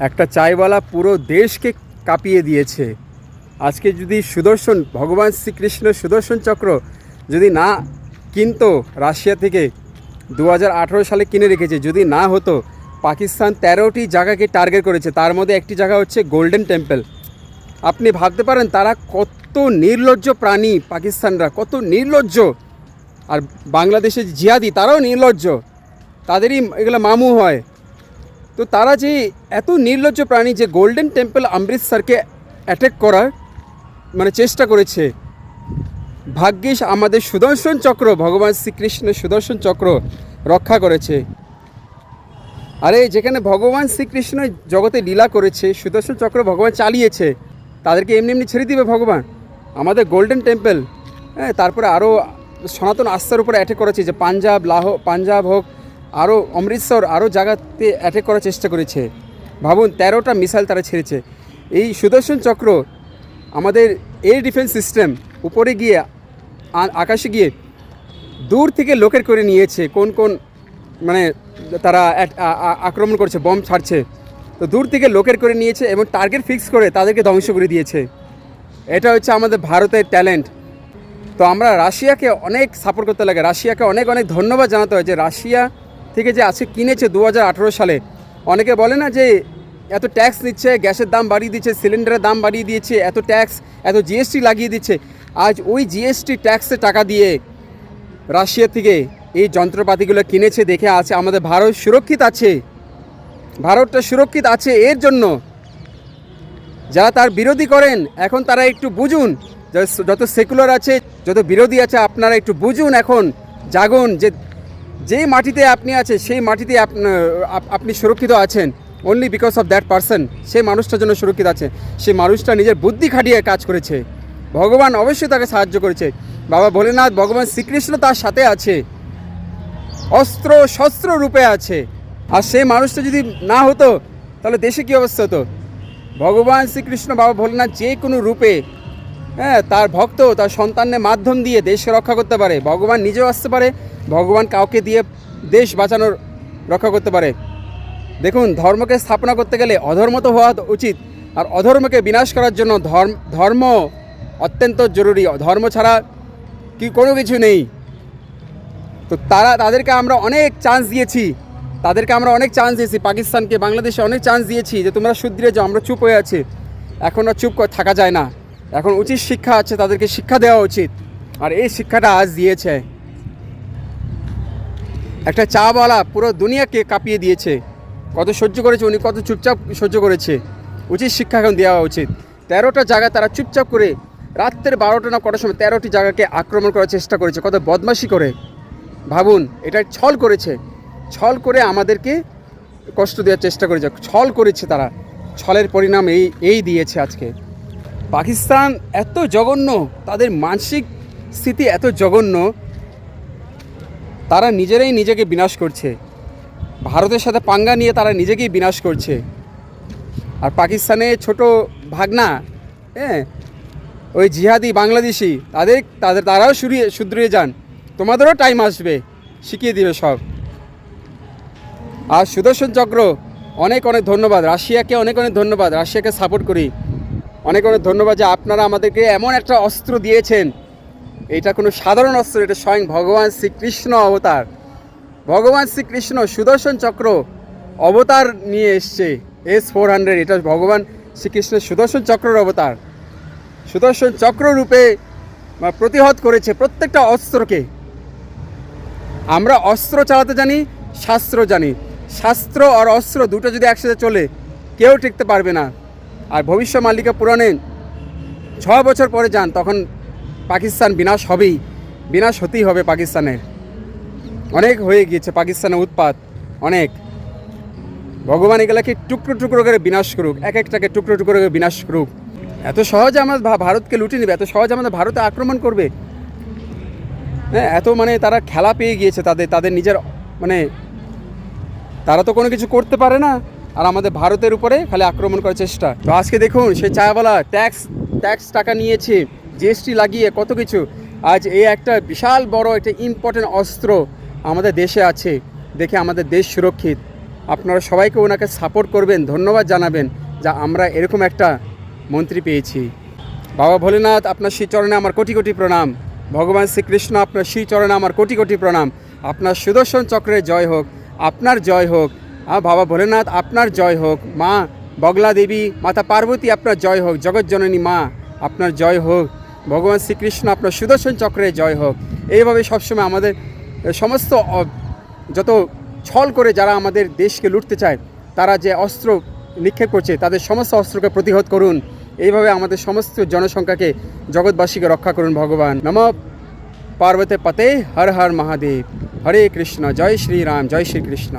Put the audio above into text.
একটা চাইওয়ালা পুরো দেশকে কাঁপিয়ে দিয়েছে। আজকে যদি সুদর্শন, ভগবান শ্রীকৃষ্ণ সুদর্শন চক্র যদি না কিনতো, রাশিয়া থেকে দু হাজার আঠেরো সালে কিনে রেখেছে, যদি না হতো, পাকিস্তান তেরোটি জায়গাকে টার্গেট করেছে। তার মধ্যে একটি জায়গা হচ্ছে গোল্ডেন টেম্পল। আপনি ভাবতে পারেন, তারা কত নির্লজ্জ প্রাণী পাকিস্তানরা, কত নির্লজ্জ। আর বাংলাদেশের জিহাদি, তারাও নির্লজ্জ। তাদেরই এগুলো মামু হয়। তো তারা যে এত নির্লজ্জ প্রাণী যে গোল্ডেন টেম্পল অমৃতসরকে অ্যাটাক করার মানে চেষ্টা করেছে, ভাগ্যিস আমাদের সুদর্শন চক্র, ভগবান শ্রীকৃষ্ণের সুদর্শন চক্র রক্ষা করেছে। আরে যেখানে ভগবান শ্রীকৃষ্ণ জগতে লীলা করেছে, সুদর্শন চক্র ভগবান চালিয়েছে, তাদেরকে এমনি এমনি ছেড়ে দিবে ভগবান। আমাদের গোল্ডেন টেম্পল হ্যাঁ তারপরে আরও সনাতন আস্থার উপরে অ্যাটেক করেছে যে পাঞ্জাব, লাহ, পাঞ্জাব হোক আরও অমৃতসর আরও জায়গাতে অ্যাটেক করার চেষ্টা করেছে। ভাবুন, তেরোটা মিসাইল তারা ছেড়েছে। এই সুদর্শন চক্র আমাদের এয়ার ডিফেন্স সিস্টেম উপরে গিয়ে আকাশে গিয়ে দূর থেকে লোকের করে নিয়েছে, কোন কোন মানে তারা আক্রমণ করছে বম ছাড়ছে। তো দূর থেকে লোকের করে নিয়েছে এবং টার্গেট ফিক্স করে তাদেরকে ধ্বংস করে দিয়েছে। এটা হচ্ছে আমাদের ভারতের ট্যালেন্ট তো আমরা রাশিয়াকে অনেক সাপোর্ট করতে লাগে। রাশিয়াকে অনেক অনেক ধন্যবাদ জানাতে হয় যে রাশিয়া থেকে যে আজকে কিনেছে দু হাজার আঠেরো সালে, অনেকে বলে না যে এত ট্যাক্স নিচ্ছে, গ্যাসের দাম বাড়িয়ে দিচ্ছে সিলিন্ডারের দাম বাড়িয়ে দিয়েছে, এত ট্যাক্স এত জিএসটি লাগিয়ে দিচ্ছে। আজ ওই জিএসটি ট্যাক্সে টাকা দিয়ে রাশিয়া থেকে এই যন্ত্রপাতিগুলো কিনেছে দেখে আছে আমাদের ভারত সুরক্ষিত আছে। ভারতটা সুরক্ষিত আছে এর জন্য। যারা তার বিরোধী করেন, এখন তারা একটু বুঝুন। যত- যত সেকুলার আছে, যত বিরোধী আছে, আপনারা একটু বুঝুন এখন, জাগুন যে যেই মাটিতে আপনি আছে সেই মাটিতে আপ- আপ- আপনি সুরক্ষিত আছেন। Only because of that person সেই মানুষটার জন্য সুরক্ষিত আছে সেই মানুষটা নিজের বুদ্ধি খাটিয়ে কাজ করেছে। ভগবান অবশ্যই তাকে সাহায্য করেছে। বাবা ভোলেনাথ, ভগবান শ্রীকৃষ্ণ তার সাথে আছে। অস্ত্র শস্ত্র রূপে আছে। আর সেই মানুষটা যদি না হতো, তাহলে দেশে কী অবস্থা হতো? ভগবান শ্রীকৃষ্ণ, বাবা ভোলেনাথ যে কোনো রূপে হ্যাঁ তার ভক্ত, তার সন্তানের মাধ্যম দিয়ে দেশকে রক্ষা করতে পারে। ভগবান নিজেও আসতে পারে, ভগবান কাউকে দিয়ে দেশ বাঁচানোর রক্ষা করতে পারে। দেখুন, ধর্মকে স্থাপনা করতে গেলে অধর্ম তো হওয়া উচিত, আর অধর্মকে বিনাশ করার জন্য ধর্ম ধর্ম অত্যন্ত জরুরি। ধর্ম ছাড়া কি কোনো কিছু নেই। তো তারা, তাদেরকে আমরা অনেক চান্স দিয়েছি। তাদেরকে আমরা অনেক চান্স দিয়েছি। পাকিস্তানকে, বাংলাদেশে অনেক চান্স দিয়েছি যে তোমরা শুধরে যাও, আমরা চুপ হয়ে আছি। এখন আর চুপ থাকা যায় না। এখন উচিত শিক্ষা আছে, তাদেরকে শিক্ষা দেওয়া উচিত। আর এই শিক্ষাটা আজ দিয়েছে। একটা চাওয়ালা পুরো দুনিয়াকে কাঁপিয়ে দিয়েছে। কত সহ্য করেছে, উনি কত চুপচাপ সহ্য করেছে। উচিত শিক্ষা এখন দেওয়া উচিত। তেরোটা জায়গা তারা চুপচাপ করে রাত্রের বারোটা না কটার সময় তেরোটি জায়গাকে আক্রমণ করার চেষ্টা করেছে। কত বদমাশি করে। ভাবুন, এটা ছল করেছে। ছল করে আমাদেরকে কষ্ট দেওয়ার চেষ্টা করেছে। ছল করেছে তারা। ছলের পরিণাম এই এই দিয়েছে আজকে। পাকিস্তান এত জঘন্য, তাদের মানসিক স্থিতি এত জঘন্য, তারা নিজেরাই নিজেকে বিনাশ করছে। ভারতের সাথে পাঙ্গা নিয়ে তারা নিজেকেই বিনাশ করছে। আর পাকিস্তানে ছোট ভাগনা হ্যাঁ ওই জিহাদি বাংলাদেশি, তাদের তাদের, তারাও সুরিয়ে শুধরিয়ে যান। তোমাদেরও টাইম আসবে, শিখিয়ে দিবে সব। আর সুদর্শন চক্র, অনেক অনেক ধন্যবাদ। রাশিয়াকে অনেক অনেক ধন্যবাদ। রাশিয়াকে সাপোর্ট করি। অনেক অনেক ধন্যবাদ যে আপনারা আমাদেরকে এমন একটা অস্ত্র দিয়েছেন। এটা কোনো সাধারণ অস্ত্র, এটা স্বয়ং ভগবান শ্রীকৃষ্ণ অবতার। ভগবান শ্রীকৃষ্ণ সুদর্শন চক্র অবতার নিয়ে এসছে এস ফোর হান্ড্রেড এটা ভগবান শ্রীকৃষ্ণের সুদর্শন চক্রের অবতার। সুদর্শন চক্র রূপে প্রতিহত করেছে প্রত্যেকটা অস্ত্রকে। আমরা অস্ত্র চালাতে জানি, শাস্ত্র জানি। শাস্ত্র আর অস্ত্র দুটো যদি একসাথে চলে, কেউ টিকতে পারবে না। আর ভবিষ্য মালিকা পুরাণে ছ বছর পরে যান, তখন পাকিস্তান বিনাশ হবেই, বিনাশ হতেই হবে পাকিস্তানের। অনেক হয়ে গিয়েছে পাকিস্তানের উৎপাত, অনেক। ভগবান এগুলাকে টুকরো টুকরো করে বিনাশ করুক, এক একটাকে টুকরো টুকরো করে বিনাশ করুক। এত সহজে আমার ভা- ভারতকে লুটে নেবে, এত সহজে আমাদের ভারতে আক্রমণ করবে? হ্যাঁ এত মানে তারা খেলা পেয়ে গিয়েছে তাদের তাদের নিজের মানে তারা তো কোনো কিছু করতে পারে না। আর আমাদের ভারতের উপরে খালি আক্রমণ করার চেষ্টা। তো আজকে দেখুন সে চায়ওয়ালা ট্যাক্স ট্যাক্স টাকা নিয়েছে, জিএসটি লাগিয়ে কত কিছু। আজ এই একটা বিশাল বড় একটা ইম্পর্টেন্ট অস্ত্র আমাদের দেশে আছে। দেখে আমাদের দেশ সুরক্ষিত। আপনারা সবাইকে ওনাকে সাপোর্ট করবেন, ধন্যবাদ জানাবেন যা আমরা এরকম একটা মন্ত্রী পেয়েছি। বাবা ভোলেনাথ, আপনার শ্রীচরণে আমার কোটি কোটি প্রণাম। ভগবান শ্রীকৃষ্ণ, আপনার শ্রীচরণে আমার কোটি কোটি প্রণাম। আপনার সুদর্শন চক্রের জয় হোক, আপনার জয় হোক বাবা ভোলেনাথ, আপনার জয় হোক। মা বগলা দেবী, মাতা পার্বতী, আপনার জয় হোক। জগৎজননী মা, আপনার জয় হোক। ভগবান শ্রীকৃষ্ণ, আপনার সুদর্শন চক্রের জয় হোক। এইভাবে সবসময় আমাদের সমস্ত যত ছল করে যারা আমাদের দেশকে লুটতে চায়, তারা যে অস্ত্র নিক্ষেপ করছে, তাদের সমস্ত অস্ত্রকে প্রতিহত করুন। এইভাবে আমাদের সমস্ত জনসংখ্যাকে জগৎবাসীকে রক্ষা করুন ভগবান। নম পার্বতে পতে, হর হর মহাদেব। হরে কৃষ্ণ। জয় শ্রীরাম। জয় শ্রীকৃষ্ণ।